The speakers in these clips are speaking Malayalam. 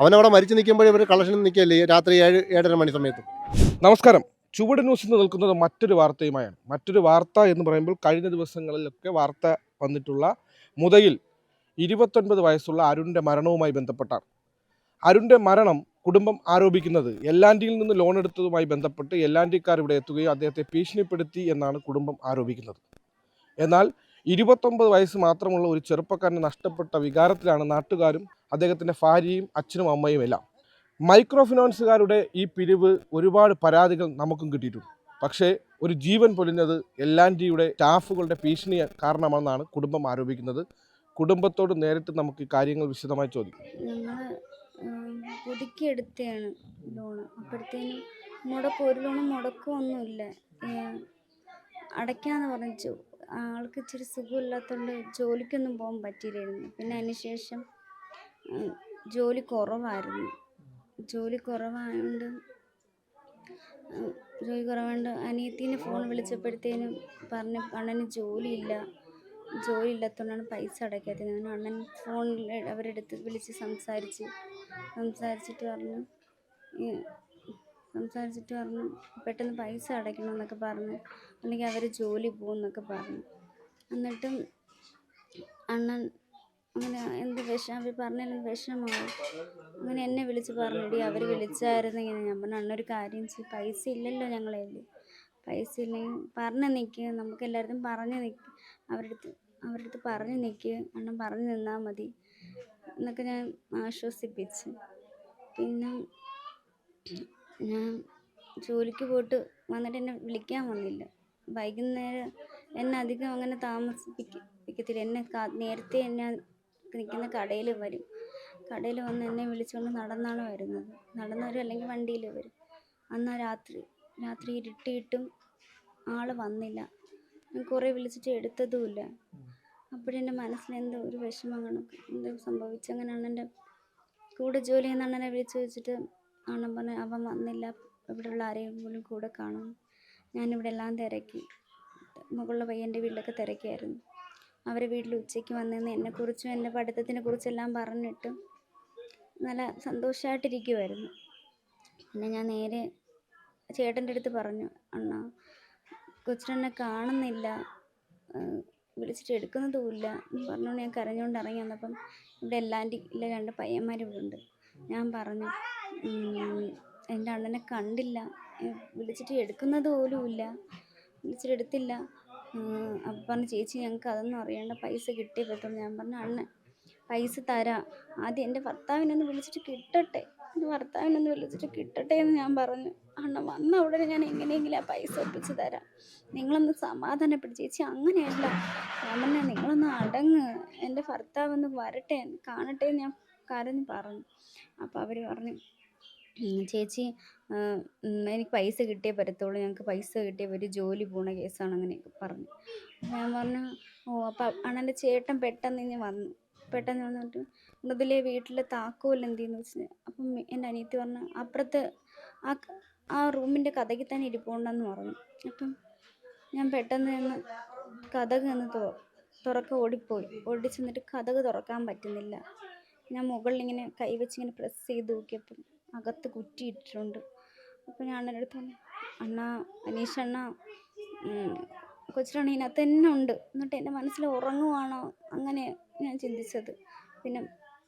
അവനവിടെ മരിച്ചു നിൽക്കുമ്പോഴേ ഇവർ കളക്ഷനിൽ നിൽക്കുകയല്ലേ? രാത്രി ഏഴ് ഏഴര മണി സമയത്ത്. നമസ്കാരം. ചുവട് ന്യൂസിൽ നിന്ന് നിൽക്കുന്നത് മറ്റൊരു വാർത്തയുമായാണ്. മറ്റൊരു വാർത്ത എന്ന് പറയുമ്പോൾ കഴിഞ്ഞ ദിവസങ്ങളിലൊക്കെ വാർത്ത വന്നിട്ടുള്ള മുതയിൽ ഇരുപത്തൊൻപത് വയസ്സുള്ള അരുണിന്റെ മരണവുമായി ബന്ധപ്പെട്ടാണ്. അരുണിന്റെ മരണം കുടുംബം ആരോപിക്കുന്നത് എല്ലാൻഡിയിൽ നിന്ന് ലോൺ എടുത്തതുമായി ബന്ധപ്പെട്ട് എല്ലാൻഡിക്കാർ ഇവിടെ എത്തുകയും അദ്ദേഹത്തെ ഭീഷണിപ്പെടുത്തി എന്നാണ് കുടുംബം ആരോപിക്കുന്നത്. എന്നാൽ ഇരുപത്തൊമ്പത് വയസ്സ് മാത്രമുള്ള ഒരു ചെറുപ്പക്കാരനെ നഷ്ടപ്പെട്ട വികാരത്തിലാണ് നാട്ടുകാരും അദ്ദേഹത്തിന്റെ ഭാര്യയും അച്ഛനും അമ്മയും എല്ലാം. മൈക്രോ ഫിനാൻസുകാരുടെ ഈ പിരിവ് ഒരുപാട് പരാതികൾ നമുക്കും കിട്ടിയിട്ടുണ്ട്. പക്ഷേ ഒരു ജീവൻ പൊലിഞ്ഞത് എല്ലാൻഡിയുടെ സ്റ്റാഫുകളുടെ ഭീഷണി കാരണമാണെന്നാണ് കുടുംബം ആരോപിക്കുന്നത്. കുടുംബത്തോട് നേരിട്ട് നമുക്ക് കാര്യങ്ങൾ വിശദമായി ചോദിക്കാം. ഞങ്ങൾ പുതുക്കിയെടുത്തതാണ് ലോണ്. അപ്പോഴത്തേനും മുടക്കം ഒരു ലോണും മുടക്കമൊന്നുമില്ല അടയ്ക്കാന്ന് പറഞ്ഞു ആൾക്ക് ഇച്ചിരി സുഖമില്ലാത്തതുകൊണ്ട് ജോലിക്കൊന്നും പോകാൻ പറ്റിയില്ലായിരുന്നു. പിന്നെ അതിന് ശേഷം ഉം, ജോലി കുറവായിരുന്നു. ജോലി കുറവായതുകൊണ്ട് ജോലി കുറവുണ്ട് അനിയത്തീനെ ഫോൺ വിളിച്ചപ്പോഴത്തേനും പറഞ്ഞു അണ്ണന് ജോലിയില്ല. ജോലി ഇല്ലാത്തതുകൊണ്ടാണ് പൈസ അടയ്ക്കാത്തത് അങ്ങനെ അണ്ണൻ ഫോണിൽ അവരെടുത്ത് വിളിച്ച് സംസാരിച്ച് സംസാരിച്ചിട്ട് പറഞ്ഞു സംസാരിച്ചിട്ട് പറഞ്ഞു പെട്ടെന്ന് പൈസ അടയ്ക്കണം എന്നൊക്കെ പറഞ്ഞു. അല്ലെങ്കിൽ അവർ ജോലി പോകും എന്നൊക്കെ പറഞ്ഞു. എന്നിട്ടും അണ്ണൻ അങ്ങനെ എന്ത് വിഷമം? അവർ പറഞ്ഞാലും വിഷമമാവും അങ്ങനെ എന്നെ വിളിച്ച് പറഞ്ഞിടി അവർ വിളിച്ചായിരുന്നു ഇങ്ങനെ. ഞാൻ പറഞ്ഞു അണ്ണൊരു കാര്യം ചെയ്യും. പൈസ ഇല്ലല്ലോ ഞങ്ങളെ പൈസ ഇല്ലെങ്കിൽ പറഞ്ഞു നിൽക്കുക നമുക്ക് എല്ലായിടത്തും പറഞ്ഞ് അടുത്ത് അവരുടെ അടുത്ത് പറഞ്ഞ് നിൽക്കുക അണ്ണൻ പറഞ്ഞു നിന്നാൽ മതി. എന്നൊക്കെ ഞാൻ ആശ്വസിപ്പിച്ച്. പിന്നെ ഞാൻ ജോലിക്ക് പോയിട്ട് വന്നിട്ട് എന്നെ വിളിക്കാൻ വന്നില്ല. വൈകുന്നേരം എന്നെ അധികം അങ്ങനെ താമസിപ്പിക്കത്തില്ല എന്നെ നേരത്തെ എന്നെ നിൽക്കുന്ന കടയിൽ വരും. കടയിൽ വന്ന് എന്നെ വിളിച്ചുകൊണ്ട് നടന്നാണ് വരുന്നത്. നടന്നു വരും അല്ലെങ്കിൽ വണ്ടിയിൽ വരും. അന്ന് രാത്രി. രാത്രി ഇരുട്ടിയിട്ടും ആൾ വന്നില്ല. ഞാൻ കുറേ വിളിച്ചിട്ട് എടുത്തതുമില്ല. അപ്പോഴെന്റെ മനസ്സിലെന്തോ ഒരു വിഷമം എന്തോ സംഭവിച്ചു. അങ്ങനെയാണ് എന്റെ കൂടെ ജോലി ചെയ്യുന്ന അണ്ണനെ വിളിച്ച് വെച്ചിട്ട് അണ്ണൻ പറഞ്ഞു അവൻ വന്നില്ല. ഇവിടെയുള്ള ആരെയും പോലും കൂടെ കാണും. ഞാനിവിടെ എല്ലാം തിരക്കി. മുകളിലെ പയ്യന്റെ വീട്ടിലൊക്കെ തിരക്കിയായിരുന്നു. അവരെ വീട്ടിൽ ഉച്ചയ്ക്ക് വന്നിരുന്ന് എന്നെക്കുറിച്ചും എന്റെ പഠിത്തത്തിനെ കുറിച്ചെല്ലാം പറഞ്ഞിട്ട് നല്ല സന്തോഷമായിട്ടിരിക്കുമായിരുന്നു പിന്നെ ഞാൻ നേരെ ചേട്ടന്റെ അടുത്ത് പറഞ്ഞു അണ്ണ കൊച്ചിനെന്നെ കാണുന്നില്ല വിളിച്ചിട്ട് എടുക്കുന്നതുമില്ല പറഞ്ഞുകൊണ്ട് ഞാൻ കരഞ്ഞുകൊണ്ട് ഇറങ്ങി വന്നപ്പം ഇവിടെ എല്ലാന്റെ രണ്ട് പയ്യന്മാർ ഇവിടെ ഞാൻ പറഞ്ഞു എന്റെ അണ്ണനെ കണ്ടില്ല വിളിച്ചിട്ട് എടുക്കുന്നത് പോലുമില്ല വിളിച്ചിട്ട് എടുത്തില്ല അപ്പം പറഞ്ഞു ചേച്ചി ഞങ്ങൾക്ക് അതൊന്നും അറിയേണ്ട. പൈസ കിട്ടിയേ പറ്റുള്ളൂ. ഞാൻ പറഞ്ഞു അണ്ണൻ പൈസ തരാം. ആദ്യം എന്റെ ഭർത്താവിനൊന്ന് വിളിച്ചിട്ട് കിട്ടട്ടെ. എന്റെ ഭർത്താവിനൊന്ന് വിളിച്ചിട്ട് കിട്ടട്ടെ എന്ന് ഞാൻ പറഞ്ഞു. അണ്ണൻ വന്ന ഉടനെ ഞാൻ എങ്ങനെയെങ്കിലും ആ പൈസ ഒപ്പിച്ച് തരാം. നിങ്ങളൊന്ന് സമാധാനപ്പെടും ചേച്ചി അങ്ങനെയല്ല. ഞാൻ പറഞ്ഞു നിങ്ങളൊന്ന് അടങ്ങ്. എന്റെ ഭർത്താവ് ഒന്ന് വരട്ടെ. കാണട്ടെ എന്ന് ഞാൻ കരഞ്ഞ് പറഞ്ഞു. അപ്പോൾ അവർ പറഞ്ഞു "ഉം, ചേച്ചി എനിക്ക് പൈസ കിട്ടിയേ പറ്റത്തുള്ളൂ. ഞങ്ങൾക്ക് പൈസ കിട്ടിയ ഒരു ജോലി പോണ കേസാണ് അങ്ങനെയൊക്കെ പറഞ്ഞു. ഞാൻ പറഞ്ഞു ഓ അപ്പം അണ്ണന്റെ ചേട്ടൻ പെട്ടെന്ന് ഇനി വന്നു. പെട്ടെന്ന് വന്നിട്ട് മൃദുലെ വീട്ടിലെ താക്കോൽ എന്തെന്ന് വെച്ച് അപ്പം എന്റെ അനിയത്തി പറഞ്ഞു അപ്പുറത്ത് ആ ആ റൂമിന്റെ കഥയ്ക്ക് തന്നെ ഇരിപ്പുണ്ടെന്ന് പറഞ്ഞു. അപ്പം ഞാൻ പെട്ടെന്ന് നിന്ന് കഥക് നിന്ന് തുറ തുറക്ക ഓടിപ്പോയി. ഓടി ചെന്നിട്ട് കഥക് തുറക്കാൻ പറ്റുന്നില്ല. ഞാൻ മുകളിൽ ഇങ്ങനെ കൈവച്ച് ഇങ്ങനെ പ്രസ് ചെയ്ത് നോക്കിയപ്പം അകത്ത് കുറ്റിയിട്ടിട്ടുണ്ട്. അപ്പോൾ ഞാൻ അണ്ണന്റെ അടുത്ത് പറഞ്ഞു അണ്ണ അനീഷ് അണ്ണ കൊച്ചിലാണ് ഇതിനകത്ത് തന്നെ ഉണ്ട്. എന്നിട്ട് എന്റെ മനസ്സിൽ ഉറങ്ങുവാണോ അങ്ങനെ ഞാൻ ചിന്തിച്ചത്. പിന്നെ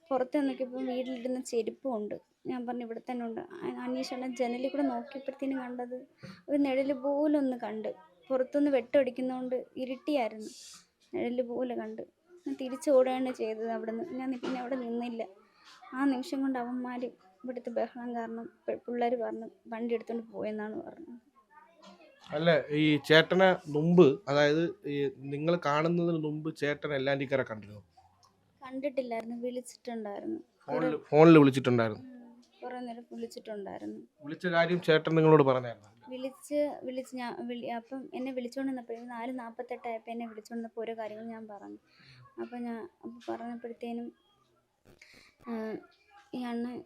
പുറത്ത് നോക്കിയപ്പോൾ വീട്ടിലിരുന്ന ചെരുപ്പും ഉണ്ട്. ഞാൻ പറഞ്ഞു ഇവിടെ തന്നെ ഉണ്ട്. അനീഷ് അണ്ണൻ ജനലിൽ കൂടെ നോക്കിയപ്പോഴത്തേനും കണ്ടത് ഒരു നിഴൽ പോലെ ഒന്ന് കണ്ട്. പുറത്തുനിന്ന് വെട്ടടിക്കുന്നതുകൊണ്ട് ഇരുട്ടിയായിരുന്നു. നിഴൽ പോലെ കണ്ട്. ഞാൻ തിരിച്ചോടുകയാണ് ചെയ്തത് അവിടെ നിന്ന് ഞാൻ പിന്നെ അവിടെ നിന്നില്ല. ആ നിമിഷം കൊണ്ട് അവന്മാർ ഇവിടുത്തെ ബഹളം കാരണം പിള്ളേർ പറഞ്ഞു വണ്ടി എടുത്തുകൊണ്ട് പോയെന്നാണ് പറഞ്ഞത്. അല്ല ഈ ചേട്ടനെ മുമ്പ് അതായത് ഈ നിങ്ങൾ കാണുന്നതിന് മുമ്പ് ചേട്ടൻ എല്ലാൻഡിക്കാരെ കണ്ടിരുന്നു? കണ്ടിട്ടില്ലായിരുന്നു വിളിച്ചിട്ടുണ്ടായിരുന്നു. ഫോണിൽ ഫോണിൽ വിളിച്ചിട്ടുണ്ടായിരുന്നു. കുറേ നേരം വിളിച്ചിട്ടുണ്ടായിരുന്നു. വിളിച്ച കാര്യം ചേട്ടൻ നിങ്ങളോട് പറഞ്ഞായിരുന്നു? വിളിച്ച് വിളിച്ച് ഞാൻ വിളി അപ്പം എന്നെ വിളിച്ചുകൊണ്ട് വന്നപ്പോഴേ നാല് നാൽപ്പത്തെട്ടായപ്പോൾ എന്നെ വിളിച്ചുകൊണ്ട് വന്നപ്പോൾ ഓരോ കാര്യങ്ങൾ ഞാൻ പറഞ്ഞു. അപ്പം ഞാൻ അപ്പം പറഞ്ഞപ്പോഴത്തേനും ഈ അണ്ണൻ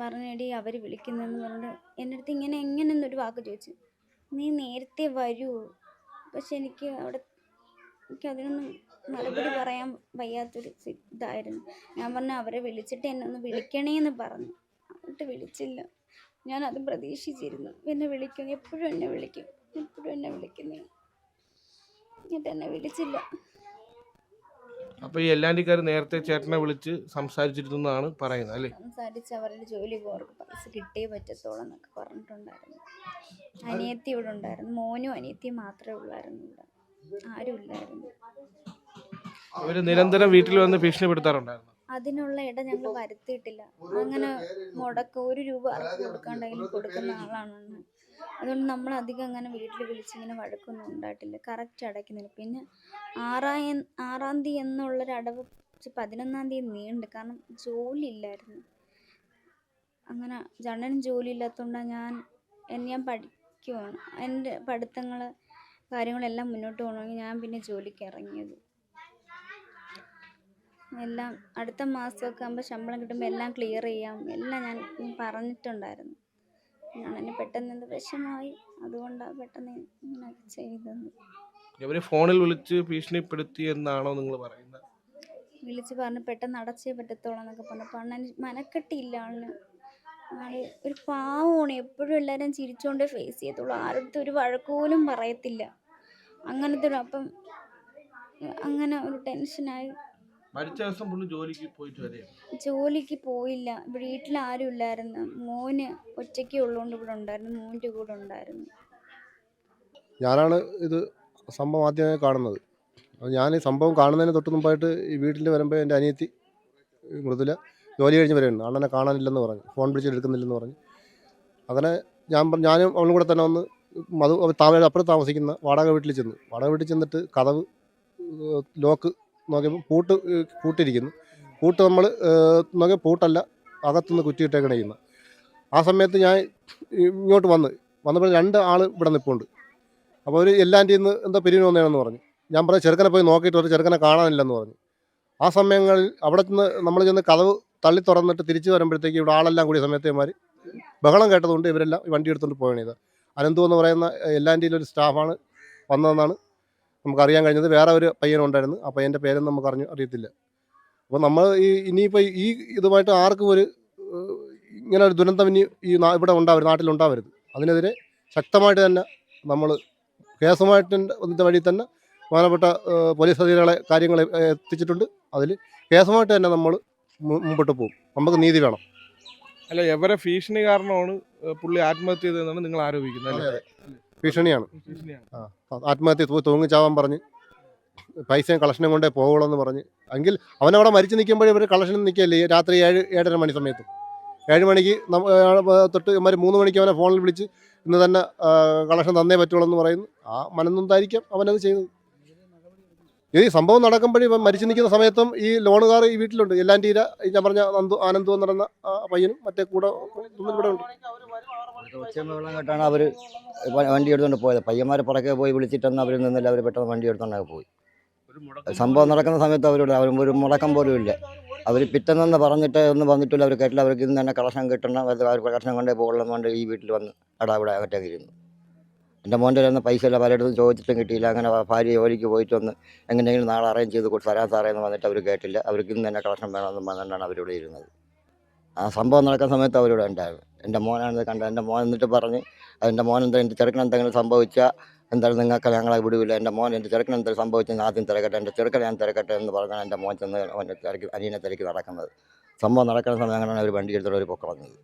പറഞ്ഞെടി അവർ വിളിക്കുന്നതെന്ന് പറഞ്ഞിട്ട് എന്റെ അടുത്ത് ഇങ്ങനെ എങ്ങനെയെന്നൊരു വാക്ക് ചോദിച്ചു. നീ നേരത്തെ വരൂ. പക്ഷെ എനിക്ക് അവിടെ എനിക്ക് അതിനൊന്നും മറുപടി പറയാൻ വയ്യാത്തൊരു ഇതായിരുന്നു. ഞാൻ പറഞ്ഞു അവരെ വിളിച്ചിട്ട് എന്നെ ഒന്ന് വിളിക്കണേന്ന് പറഞ്ഞു. എന്നിട്ട് വിളിച്ചില്ല. ഞാൻ അതും പ്രതീക്ഷിച്ചിരുന്നു. എന്നെ വിളിക്കും. എപ്പോഴും എന്നെ വിളിക്കും. എപ്പോഴും എന്നെ വിളിക്കുന്നേ? എന്നിട്ട് എന്നെ വിളിച്ചില്ല. അപ്പൊ ഈ എല്ലാണ്ടിക്കാർ നേരത്തെ ചേട്ടനെ വിളിച്ച് സംസാരിച്ചിരുന്നാണ് പറയുന്നത് അല്ലേ? സംസാരിച്ച് അവരുടെ ജോലി അവർക്ക് പൈസ കിട്ടിയേ പറ്റത്തോളം എന്നൊക്കെ പറഞ്ഞിട്ടുണ്ടായിരുന്നു. അനിയത്തി ഇവിടെ ഉണ്ടായിരുന്നു മോനും അനിയത്തിയും മാത്രമേ ഉള്ളായിരുന്നു ഇവിടെ. ആരും ഇല്ലായിരുന്നു. അവർ നിരന്തരം വീട്ടിൽ വന്ന് ഭീഷണിപ്പെടുത്താറുണ്ടായിരുന്നു. അതിനുള്ള ഇട ഞങ്ങൾ വരുത്തിയിട്ടില്ല. അങ്ങനെ മുടക്ക ഒരു രൂപ കൊടുക്കാണ്ടെങ്കിലും കൊടുക്കുന്ന ആളാണ് അണ്ണൻ. അതുകൊണ്ട് നമ്മൾ അധികം അങ്ങനെ വീട്ടിൽ വിളിച്ചിങ്ങനെ വഴക്കൊന്നും ഉണ്ടായിട്ടില്ല. കറക്റ്റ് അടയ്ക്കുന്നില്ല പിന്നെ ആറാം ആറാം തീയതി എന്നുള്ളൊരു അടവ് പതിനൊന്നാം തീയതി നീണ്ട്. കാരണം ജോലി ഇല്ലായിരുന്നു. അങ്ങനെ ജണ്ണനും ജോലി ഇല്ലാത്തതുകൊണ്ടാണ് ഞാൻ ഞാൻ പഠിക്കുവാണ്. എന്റെ പഠിത്തങ്ങൾ കാര്യങ്ങളെല്ലാം മുന്നോട്ട് പോകണമെങ്കിൽ ഞാൻ പിന്നെ ജോലിക്ക് ഇറങ്ങിയത്. എല്ലാം അടുത്ത മാസമൊക്കെ ആകുമ്പോൾ ശമ്പളം കിട്ടുമ്പോൾ എല്ലാം ക്ലിയർ ചെയ്യാം. എല്ലാം ഞാൻ പറഞ്ഞിട്ടുണ്ടായിരുന്നു. ഞാൻ എന്നെ പെട്ടെന്ന് എന്ത് വിഷമായി. അതുകൊണ്ടാണ് പെട്ടെന്ന് ഇങ്ങനെ ചെയ്തത്. ഇവർ ഫോണിൽ വിളിച്ച് ഭീഷണിപ്പെടുത്തി എന്നാണോ നിങ്ങൾ പറയുന്നത്? വിളിച്ച് പറഞ്ഞ് പെട്ടെന്ന് അടച്ചേ പറ്റത്തോളം എന്നൊക്കെ പറഞ്ഞു. അണ്ണൻ മനക്കെട്ടിയില്ല ആളിന് ആൾ ഒരു പാവമാണ് എപ്പോഴും എല്ലാവരും ചിരിച്ചുകൊണ്ടേ ഫേസ് ചെയ്യത്തുള്ളൂ. ആരുടെ ഒരു വഴക്ക് പോലും പറയത്തില്ല. അങ്ങനത്തെ ഒരു അപ്പം അങ്ങനെ ഒരു ടെൻഷനായി മരിച്ച ദിവസം പുള്ളി ജോലിക്ക് പോയിട്ട് വരെയാണ് ജോലിക്ക് പോയില്ല. വീട്ടിൽ ആരും ഇല്ലായിരുന്നു മോന് ഒറ്റയ്ക്ക് ഉള്ളതുകൊണ്ട് ഇവിടെ ഉണ്ടായിരുന്നു. മോന്റെ കൂടെ ഉണ്ടായിരുന്നു. ഞാനാണ് ഇത് സംഭവം ആദ്യമായി കാണുന്നത്. അപ്പോൾ ഞാൻ ഈ സംഭവം കാണുന്നതിന് തൊട്ട് മുമ്പായിട്ട് ഈ വീട്ടിൽ വരുമ്പോൾ എന്റെ അനിയത്തി മൃദുല ജോലി കഴിഞ്ഞ് വരെയുണ്ട്. അണ്ണനെ കാണാനില്ലെന്ന് പറഞ്ഞു. ഫോൺ വിളിച്ചിട്ട് എടുക്കുന്നില്ലെന്ന് പറഞ്ഞു. അങ്ങനെ ഞാൻ പറ- ഞാനും അവളും കൂടെ തന്നെ വന്ന് മധു അവർ അപ്പുറം താമസിക്കുന്ന വാടക വീട്ടിൽ ചെന്നു. വാടക വീട്ടിൽ ചെന്നിട്ട് കഥവ് ഏഹ്, ലോക്ക് നോക്കിയപ്പോൾ പൂട്ട് പൂട്ടിരിക്കുന്നു. പൂട്ട് നമ്മൾ നോക്കി പൂട്ടല്ല അകത്തുനിന്ന് കുറ്റിയിട്ടേക്കണ ചെയ്യുന്നത് ആ സമയത്ത് ഞാൻ ഇങ്ങോട്ട് വന്ന് വന്നപ്പോൾ രണ്ട് ആൾ ഇവിടെ നിൽപ്പുണ്ട് അപ്പോൾ അവർ എല്ലാന്റെ ഇന്ന് എന്തോ പിരിവിന് വന്നതാണെന്ന് പറഞ്ഞു. ഞാൻ പറഞ്ഞു ചെറുക്കനെ പോയി നോക്കിയിട്ട് ഒരു ചെറുക്കനെ കാണാനില്ലെന്ന് പറഞ്ഞു. ആ സമയങ്ങളിൽ അവിടെ നിന്ന് നമ്മൾ ചെന്ന് കഥവ് തള്ളി തുറന്നിട്ട് തിരിച്ചു വരുമ്പോഴത്തേക്ക് ഇവിടെ ആളെല്ലാം കൂടിയ സമയത്തേമാർ ബഹളം കേട്ടതുകൊണ്ട് ഇവരെല്ലാം വണ്ടി എടുത്തുകൊണ്ട് പോവുകയാണ് അനന്തു എന്ന് പറയുന്ന എല്ലാന്റെ ഒരു സ്റ്റാഫാണ് വന്നതെന്നാണ് നമുക്കറിയാൻ കഴിഞ്ഞത് വേറെ ഒരു പയ്യനുണ്ടായിരുന്നു ആ പയ്യന്റെ പേരൊന്നും നമുക്ക് അറിഞ്ഞു അറിയത്തില്ല. അപ്പോൾ നമ്മൾ ഈ ഇനിയിപ്പോൾ ഈ ഇതുമായിട്ട് ആർക്കും ഒരു ഇങ്ങനെ ഒരു ദുരന്തം ഇനി ഈ ഇവിടെ ഉണ്ടാവരുത് നാട്ടിലുണ്ടാവരുത് അതിനെതിരെ ശക്തമായിട്ട് തന്നെ നമ്മൾ കേസുമായിട്ട് ഇതിന്റെ വഴി തന്നെ പ്രധാനപ്പെട്ട പോലീസ് അധികാരികളെ കാര്യങ്ങൾ എത്തിച്ചിട്ടുണ്ട്. അതിൽ കേസുമായിട്ട് തന്നെ നമ്മൾ മുമ്പോട്ട് പോകും. നമുക്ക് നീതി വേണം. അല്ല എവരെ ഭീഷണി കാരണമാണ് പുള്ളി ആത്മഹത്യ ചെയ്തതെന്നാണ് നിങ്ങൾ ആരോപിക്കുന്നത് അല്ലേ? ഭീഷണിയാണ്. ഭീഷണിയാണ്. ആത്മഹത്യ തൂ- തൂങ്ങിച്ചാവാൻ പറഞ്ഞ് പൈസയും കളക്ഷനും കൊണ്ടേ പോകുള്ളൂ എന്ന് പറഞ്ഞ്. എങ്കിൽ അവനവിടെ മരിച്ചു നിൽക്കുമ്പോഴേ ഇവർ കളക്ഷനും നിൽക്കുകയല്ലേ? ഈ രാത്രി ഏഴ് ഏഴര മണി സമയത്ത്. ഏഴ് മണിക്ക് നമ്മ- ആ, തൊട്ട് ഇവന്മാർ മൂന്ന് മണിക്ക് അവനെ ഫോണിൽ വിളിച്ച് ഇന്ന് തന്നെ കളക്ഷൻ തന്നേ പറ്റുള്ളൂ എന്ന് പറയുന്നു. ആ മനന്നൊന്നായിരിക്കാം അവനത് ചെയ്തത് ഈ സംഭവം നടക്കുമ്പോഴേ മരിച്ചു നിൽക്കുന്ന സമയത്തും ഈ ലോണുകാർ ഈ വീട്ടിലുണ്ട്. എല്ലാം തീര ഈ ഞാൻ പറഞ്ഞ നന്ദു ആനന്ദു എന്ന് പറയുന്ന പയ്യനും മറ്റേ കൂടെ ഇവിടെ ഉണ്ട്. ഉച്ചയും വെള്ളം കേട്ടാണ് അവർ വണ്ടി എടുത്തുകൊണ്ട് പോയത്. പയ്യന്മാരെ പുറകെ പോയി വിളിച്ചിട്ടൊന്നും അവർ നിന്നില്ല അവർ പെട്ടെന്ന് വണ്ടി എടുത്തുകൊണ്ടൊക്കെ പോയി. സംഭവം നടക്കുന്ന സമയത്ത് അവരോട് അവർ ഒരു മുടക്കം പോലും ഇല്ല. അവർ പിറ്റെന്ന് പറഞ്ഞിട്ട് ഒന്നും വന്നിട്ടില്ല. അവർ കേട്ടില്ല. അവർക്ക് ഇന്ന് തന്നെ കളക്ഷൻ കിട്ടണം. അവർ കളക്ഷൻ കൊണ്ടേ പോകണം കൊണ്ട് ഈ വീട്ടിൽ വന്ന് അടാ ഇവിടെ അകറ്റൊക്കെ ഇരുന്നു. എന്റെ മോന്റെ കയ്യിൽ പൈസ ഇല്ല പലയിടത്തും ചോദിച്ചിട്ടും കിട്ടിയില്ല. അങ്ങനെ ഭാര്യ ജോലിക്ക് പോയിട്ട് വന്ന് എങ്ങനെയെങ്കിലും നാളെ അറേഞ്ച് ചെയ്ത് കൊടുത്ത് തരാൻ സാറേ വന്നിട്ട് അവർ കേട്ടില്ല. അവർക്ക് ഇന്ന് തന്നെ കളക്ഷൻ വേണമെന്ന് പറഞ്ഞിട്ടാണ് അവരിവിടെ ഇരുന്നത്. ആ സംഭവം നടക്കുന്ന സമയത്ത് അവരിവിടെ ഉണ്ടായിരുന്നു എന്റെ മോനാണിത് കണ്ടത് എന്റെ മോൻ എന്നിട്ട് പറഞ്ഞ് എന്റെ മോൻ എന്താ എന്റെ ചെറുക്കൻ എന്തെങ്കിലും സംഭവിച്ചാൽ എന്തായാലും നിങ്ങൾക്ക് ഞങ്ങളെ വിടുവില്ല. എന്റെ മോൻ എന്റെ ചെറുക്കൻ എന്തെങ്കിലും സംഭവിച്ചാൽ ആദ്യം തിരക്കട്ടെ. എന്റെ ചെറുക്കൻ ഞാൻ തിരക്കട്ടെ എന്ന് പറഞ്ഞാൽ എന്റെ മോൻ ചെന്ന് തിരക്ക് അനിയനെ തിരക്കി നടക്കുന്നത്. സംഭവം നടക്കുന്ന സമയം അങ്ങനെയാണ് അവർ വണ്ടി എടുത്തിട്ട് അവർ പൊക്കളഞ്ഞത്